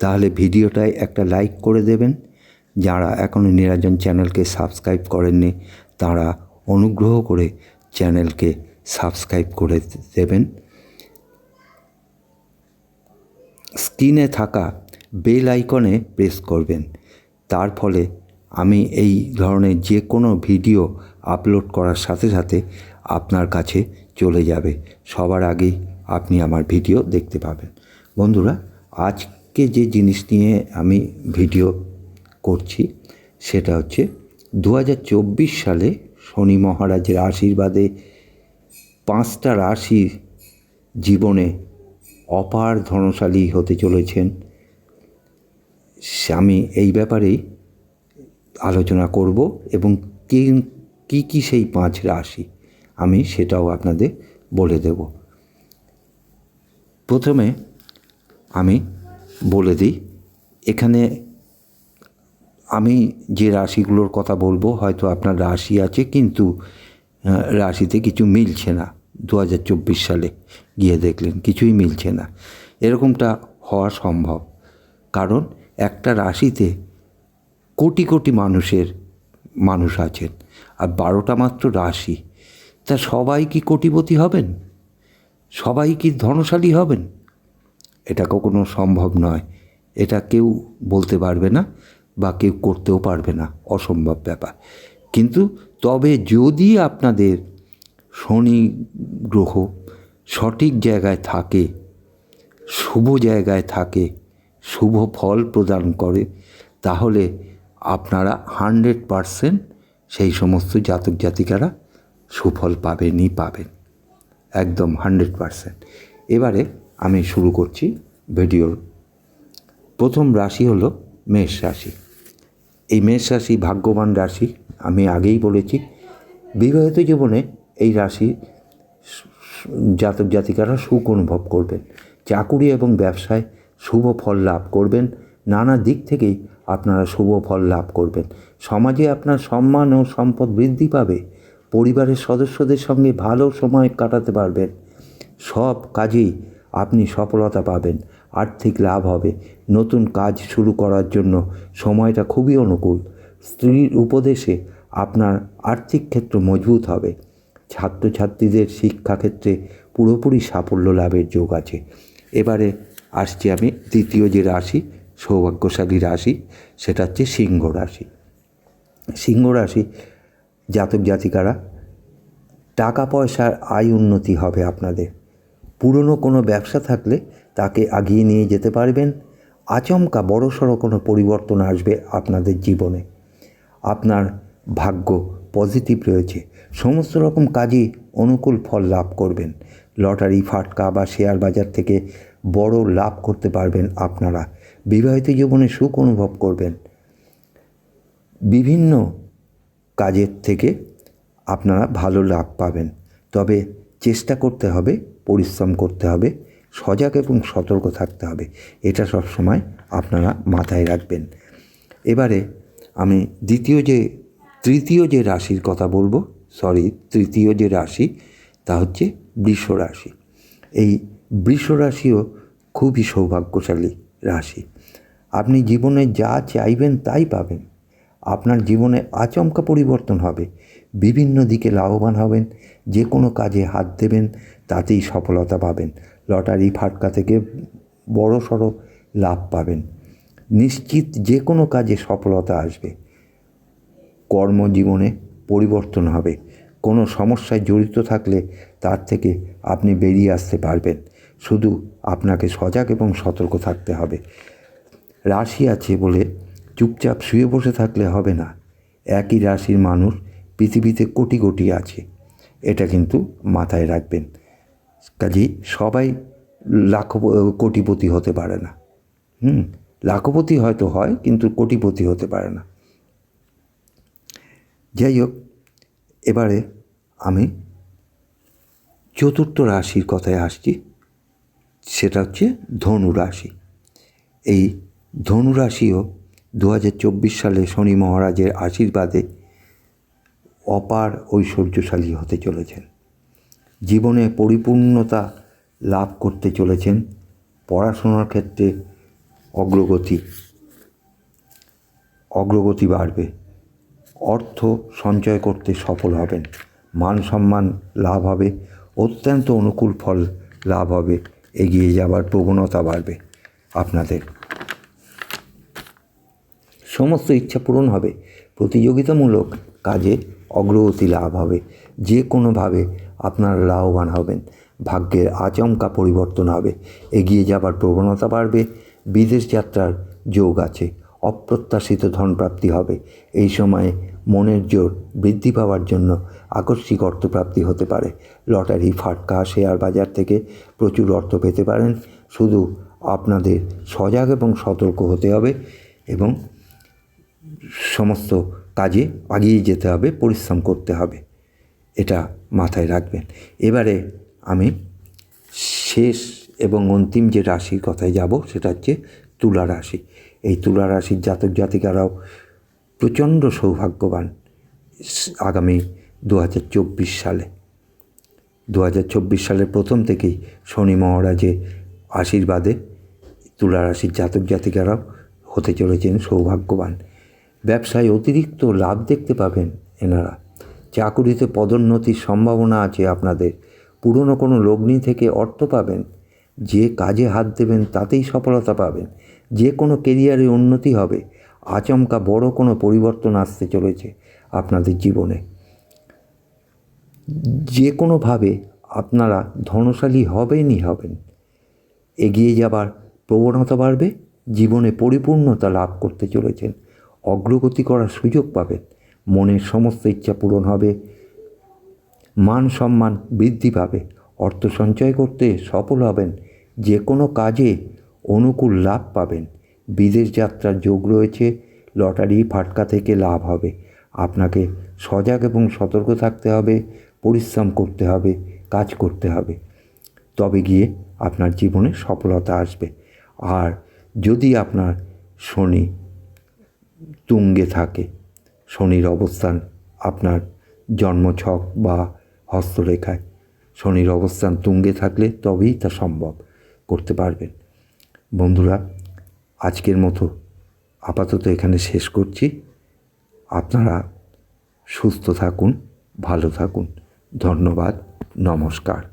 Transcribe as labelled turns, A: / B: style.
A: তাহলে ভিডিওটায় একটা লাইক করে দেবেন। যারা এখনও নিরাজন চ্যানেলকে সাবস্ক্রাইব করেননি, তারা অনুগ্রহ করে চ্যানেলকে সাবস্ক্রাইব করে দেবেন। স্ক্রিনে থাকা বেল আইকনে প্রেস করবেন। তার ফলে আমি এই ধরনের যে কোনো ভিডিও আপলোড করার সাথে সাথে আপনার কাছে চলে যাবে। সবার আগেই আপনি আমার ভিডিও দেখতে পাবেন। বন্ধুরা আজকে যে জিনিস নিয়ে আমি ভিডিও করছি, সেটা হচ্ছে দু হাজার চব্বিশ সালে শনি মহারাজের আশীর্বাদে পাঁচটা রাশি জীবনে অপার ধনশালী হতে চলেছেন। আমি এই ব্যাপারেই আলোচনা করব এবং কি, কী কী সেই পাঁচ রাশি আমি সেটাও আপনাদের বলে দেব। প্রথমে আমি বলে দিই। এখানে আমি যে রাশিগুলোর কথা বলব, হয়তো আপনার রাশি আছে, কিন্তু রাশিতে কিছু মিলছে না। দু হাজার চব্বিশ সালে গিয়ে দেখলেন, কিছুই মিলছে না। এরকমটা হওয়া সম্ভব। কারণ একটা রাশিতে কোটি কোটি মানুষের, মানুষ আছেন, আর বারোটা মাত্র রাশি। তা সবাই কি কোটিপতি হবেন? সবাই কি ধনশালী হবেন? এটা কখনো সম্ভব নয়। এটা কেউ বলতে পারবে না বা কেউ করতেও পারবে না, অসম্ভব ব্যাপার। কিন্তু তবে যদি আপনাদের শনি গ্রহ সঠিক জায়গায় থাকে, শুভ জায়গায় থাকে, শুভ ফল প্রদান করে, তাহলে আপনারা হান্ড্রেড পারসেন্ট সেই সমস্ত জাতক জাতিকারা সুফল পাবেনই পাবেন। একদম হান্ড্রেড পারসেন্ট। এবারে আমি শুরু করছি ভিডিওর। প্রথম রাশি হলো মেষ রাশি। এই মেষ রাশি ভাগ্যবান রাশি, আমি আগেই বলেছি। বিবাহিত জীবনে এই রাশি জাতক জাতিকারা সুখ অনুভব করবেন। চাকুরি এবং ব্যবসায় শুভ ফল লাভ করবেন। নানা দিক থেকেই আপনারা শুভ ফল লাভ করবেন। সমাজে আপনার সম্মান ও সম্পদ বৃদ্ধি পাবে। পরিবারের সদস্যদের সঙ্গে ভালো সময় কাটাতে পারবেন। সব কাজেই আপনি সফলতা পাবেন, আর্থিক লাভ হবে। নতুন কাজ শুরু করার জন্য সময়টা খুবই অনুকূল। স্ত্রীর উপদেশে আপনার আর্থিক ক্ষেত্র মজবুত হবে। ছাত্রছাত্রীদের শিক্ষাক্ষেত্রে পুরোপুরি সাফল্য লাভের যোগ আছে। এবারে আসছি আমি দ্বিতীয় যে রাশি, সৌভাগ্যশালী রাশি, সেটা হচ্ছে সিংহ রাশি। সিংহ রাশি, জাতক জাতিকারা, টাকা পয়সার আয় উন্নতি হবে আপনাদের। পুরনো কোনো ব্যবসা থাকলে তাকে আগিয়ে নিয়ে যেতে পারবেন। আচমকা বড়সড় কোনো পরিবর্তন আসবে আপনাদের জীবনে। আপনার ভাগ্য পজিটিভ রয়েছে। সমস্ত রকম কাজই অনুকূল ফল লাভ করবেন। লটারি, ফাটকা বা শেয়ার বাজার থেকে বড় লাভ করতে পারবেন আপনারা। বিবাহিত জীবনে সুখ অনুভব করবেন। বিভিন্ন কাজের থেকে আপনারা ভালো লাভ পাবেন। তবে চেষ্টা করতে হবে পরিশ্রম করতে হবে, সজাগ এবং সতর্ক থাকতে হবে। এটা সব সময় আপনারা মাথায় রাখবেন। এবারে আমি দ্বিতীয় যে, তৃতীয় যে রাশির কথা বলব সরি তৃতীয় যে রাশি, তা হচ্ছে বৃষ রাশি। এই বৃষ রাশিও খুবই সৌভাগ্যশালী রাশি। আপনি জীবনে যা চাইবেন তাই পাবেন। আপনার জীবনে আচমকা পরিবর্তন হবে। বিভিন্ন দিকে লাভবান হবেন। যে কোনো কাজে হাত দেবেন, তাতেই সফলতা পাবেন। লটারি ফাটকা থেকে বড় সড়ো লাভ পাবেন। নিশ্চিত যে কোনো কাজে সফলতা আসবে। কর্মজীবনে পরিবর্তন হবে। কোনো সমস্যায় জড়িত থাকলে তার থেকে আপনি বেরিয়ে আসতে পারবেন। শুধু আপনাকে সজাগ এবং সতর্ক থাকতে হবে। রাশি আছে বলে চুপচাপ শুয়ে বসে থাকলে হবে না। একই রাশির মানুষ পৃথিবীতে কোটি কোটি আছে। এটা কিন্তু মাথায় রাখবেন। কাজেই সবাই লাখ, কোটিপতি হতে পারে না। হুম, লাখপতি হয়তো হয়, কিন্তু কোটিপতি হতে পারে না। যাই হোক, এবারে আমি চতুর্থ রাশির কথায় আসছি। সেটা হচ্ছে ধনু রাশি। এই ধনু রাশিও দু হাজার চব্বিশ সালে শনি মহারাজের আশীর্বাদে অপার ঐশ্বর্যশালী হতে চলেছেন। জীবনে পরিপূর্ণতা লাভ করতে চলেছেন। পড়াশোনার ক্ষেত্রে অগ্রগতি অগ্রগতি বাড়বে। অর্থ সঞ্চয় করতে সফল হবেন। মান সম্মান লাভ হবে। অত্যন্ত অনুকূল ফল লাভ হবে। এগিয়ে যাবার প্রবণতা বাড়বে আপনাদের। সমস্ত ইচ্ছা পূরণ হবে। প্রতিযোগিতামূলক কাজে অগ্রগতি লাভ হবে। যে কোনোভাবে আপনারা লাভবান হবেন। ভাগ্যের আচমকা পরিবর্তন হবে। এগিয়ে যাবার প্রবণতা বাড়বে। বিদেশ যাত্রার যোগ আছে। অপ্রত্যাশিত ধনপ্রাপ্তি হবে। এই সময়ে মনের জোর বৃদ্ধি পাওয়ার জন্য আকস্মিক অর্থপ্রাপ্তি হতে পারে। লটারি, ফাটকা, শেয়ার বাজার থেকে প্রচুর অর্থ পেতে পারেন। শুধু আপনাদের সজাগ এবং সতর্ক হতে হবে এবং সমস্ত কাজে আগিয়ে যেতে হবে, পরিশ্রম করতে হবে। এটা মাথায় রাখবেন। এবারে আমি শেষ এবং অন্তিম যে রাশির কথায় যাব, সেটা হচ্ছে তুলা রাশি। এই তুলা রাশির জাতক জাতিকারাও প্রচণ্ড সৌভাগ্যবান আগামী দু হাজার চব্বিশ সালে। দু হাজার চব্বিশ সালের প্রথম থেকেই শনি মহারাজের আশীর্বাদে তুলা রাশির জাতক জাতিকারাও হতে চলেছেন সৌভাগ্যবান। ব্যবসায় অতিরিক্ত লাভ দেখতে পাবেন এনারা। চাকুরিতে পদোন্নতির সম্ভাবনা আছে আপনাদের। পুরনো কোনো লগ্নি থেকে অর্থ পাবেন। যে কাজে হাত দেবেন তাতেই সফলতা পাবেন। যে কোনো কেরিয়ারে উন্নতি হবে। আচমকা বড় কোনো পরিবর্তন আসতে চলেছে আপনাদের জীবনে। যে কোনোভাবে আপনারা ধনশালী হবেনই হবেন। এগিয়ে যাবার প্রবণতা বাড়বে। জীবনে পরিপূর্ণতা লাভ করতে চলেছেন। অগ্রগতি করার সুযোগ পাবেন মনের সমস্ত ইচ্ছা পূরণ হবে। মান সম্মান বৃদ্ধি পাবে। অর্থ সঞ্চয় করতে সফল হবেন। যে কোনো কাজে অনুকূল লাভ পাবেন। বিদেশ যাত্রার যোগ রয়েছে। লটারি ফাটকা থেকে লাভ হবে। আপনাকে সজাগ এবং সতর্ক থাকতে হবে। পরিশ্রম করতে হবে। কাজ করতে হবে। তবে গিয়ে আপনার জীবনে সফলতা আসবে। আর যদি আপনার শনি তুঙ্গে থাকে। শনির অবস্থান আপনার জন্মছক বা হস্তরেখায়। শনির অবস্থান তুঙ্গে থাকলে তবেই তা সম্ভব করতে পারবেন। বন্ধুরা, আজকের মতো আপাতত এখানে শেষ করছি। আপনারা সুস্থ থাকুন, ভালো থাকুন। ধন্যবাদ, নমস্কার।